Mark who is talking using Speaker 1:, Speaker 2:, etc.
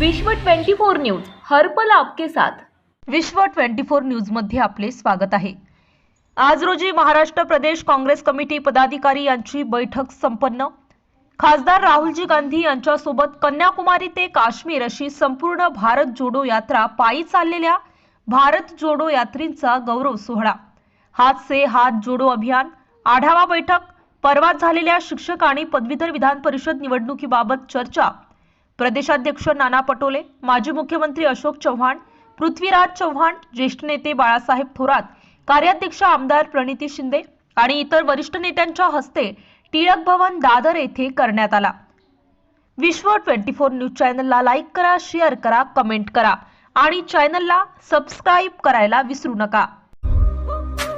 Speaker 1: विश्व 24 न्यूज हर्पल आपके साथ.
Speaker 2: विश्व 24 न्यूजमध्ये आपले स्वागत आहे. आज रोजी महाराष्ट्र प्रदेश काँग्रेस कमिटी पदाधिकारी यांची बैठक संपन्न. खासदार राहुलजी गांधी यांच्यासोबत कन्याकुमारी ते काश्मीर अशी संपूर्ण भारत जोडो यात्रा पायी चाललेल्या भारत जोडो यात्रींचा गौरव सोहळा. हात से हात जोडो अभियान आढावा बैठक परवा झालेल्या शिक्षक आणि पदवीधर विधान परिषद निवडणुकीबाबत चर्चा प्रदेशाध्यक्ष नाना पटोले माजी मुख्यमंत्री अशोक चव्हाण पृथ्वीराज चव्हाण ज्येष्ठ नेते बाळासाहेब थोरात कार्याध्यक्ष आमदार प्रणिती शिंदे आणि इतर वरिष्ठ नेत्यांच्या हस्ते टिळक भवन दादर येथे करण्यात आला. विश्व ट्वेंटी फोर न्यूज चॅनलला लाईक करा शेअर करा कमेंट करा आणि चॅनलला सबस्क्राईब करायला विसरू नका.